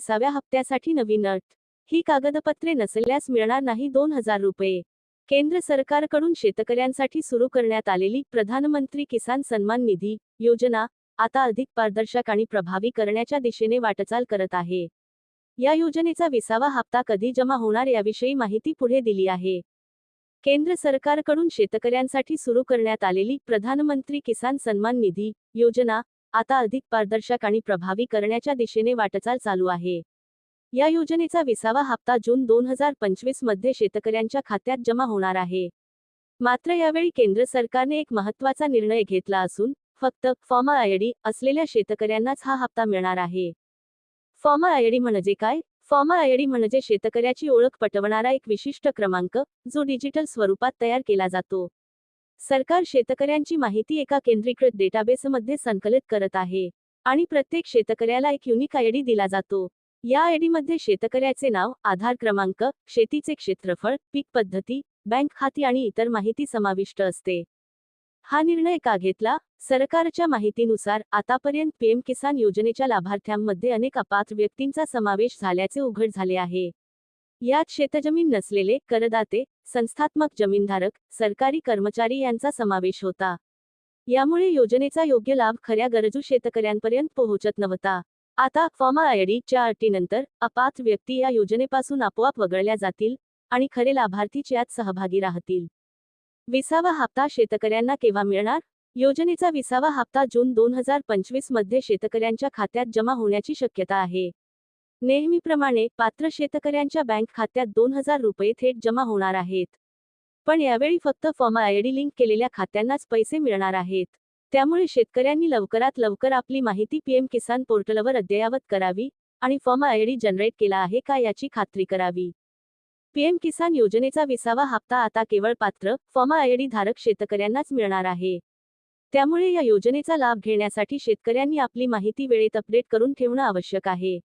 सहाव्या हप्त्यासाठी नवीन अट. ही कागदपत्रे नसल्यास मिळणार नाही दोन हजार रुपये. केंद्र सरकारकडून शेतकऱ्यांसाठी सुरू करण्यात आलेली प्रधानमंत्री किसान सन्मान निधी योजना आता अधिक पारदर्शक आणि प्रभावी करण्याच्या दिशेने वाटचाल करत आहे. या योजनेचा विसावा हप्ता कधी जमा होणार याविषयी माहिती पुढे दिली आहे. केंद्र सरकारकडून शेतकऱ्यांसाठी सुरू करण्यात आलेली प्रधानमंत्री किसान सन्मान निधी योजना आता अधिक पारदर्शक आणि प्रभावी करण्याच्या दिशेने वाटचाल चालू आहे. या योजनेचा विसावा हप्ता जून दोन हजार पंचवीसमध्ये शेतकऱ्यांच्या खात्यात जमा होणार आहे. मात्र यावेळी केंद्र सरकारने एक महत्त्वाचा निर्णय घेतला असून फक्त फॉर्म आयडी असलेल्या शेतकऱ्यांनाच हा हप्ता मिळणार आहे. फॉर्म आयडी म्हणजे काय? फॉर्म आयडी म्हणजे शेतकऱ्याची ओळख पटवणारा एक विशिष्ट क्रमांक जो डिजिटल स्वरूपात तयार केला जातो. सरकार शेतकऱ्यांची माहिती एका केंद्रीकृत डेटाबेसमध्ये संकलित करत आहे आणि प्रत्येक शेतकऱ्याला एक युनिक आयडी दिला जातो. या आयडीमध्ये शेतकऱ्याचे नाव आधार क्रमांक शेतीचे क्षेत्रफळ पीक पद्धती बँक खाती आणि इतर माहिती समाविष्ट असते. हा निर्णय का घेतला? सरकारच्या माहितीनुसार आतापर्यंत पीएम किसान योजनेच्या लाभार्थ्यांमध्ये अनेक अपात्र व्यक्तींचा समावेश झाल्याचे उघड झाले आहे. यात शेतजमीन नसलेले करदाते संस्थात्मक जमीनधारक सरकारी कर्मचारी यांचा समावेश होता. यामुळे योजनेचा योग्य लाभ खऱ्या गरजू शेतकऱ्यांपर्यंत पोहोचत नव्हता. आता फॉर्मा आयडी च्या अटीनंतर अपात्र व्यक्ती या योजनेपासून आपोआप वगळल्या जातील आणि खरे लाभार्थीच यात सहभागी राहतील. विसावा हप्ता शेतकऱ्यांना केव्हा मिळणार? योजनेचा विसावा हप्ता जून दोन हजार पंचवीसमध्ये शेतकऱ्यांच्या खात्यात जमा होण्याची शक्यता आहे. नेहमीप्रमाणे पात्र शेतकऱ्यांच्या बँक खात्यात दोन हजार रुपये थेट जमा होणार आहेत. पण यावेळी फक्त फॉर्म आयडी लिंक केलेल्या खात्यांनाच पैसे मिळणार आहेत. त्यामुळे शेतकऱ्यांनी लवकरात लवकर आपली माहिती पीएम किसान पोर्टलवर अद्ययावत करावी आणि फॉर्म आयडी जनरेट केला आहे का याची खात्री करावी. पीएम किसान योजनेचा विसावा हप्ता आता केवळ पात्र फॉर्म आयडी धारक शेतकऱ्यांनाच मिळणार आहे. त्यामुळे या योजनेचा लाभ घेण्यासाठी शेतकऱ्यांनी आपली माहिती वेळेत अपडेट करून ठेवणं आवश्यक आहे.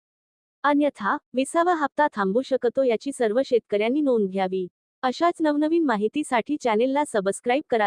अन्यथा विसावा हप्ता थांबू शकतो याची सर्व शेतकऱ्यांनी नोंद घ्यावी. अशाच नवनवीन माहितीसाठी चॅनेलला सबस्क्राईब करा.